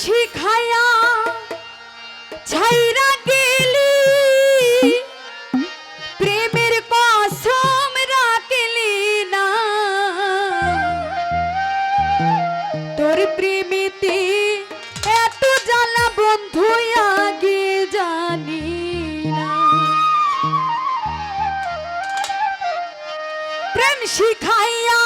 শিখাইয়া ছাইরা গেলি। প্রেমের কসম রাখলি না। তোর প্রেমিতে এত জ্বালা বন্ধু আগে জানি প্রেম শিখাইয়া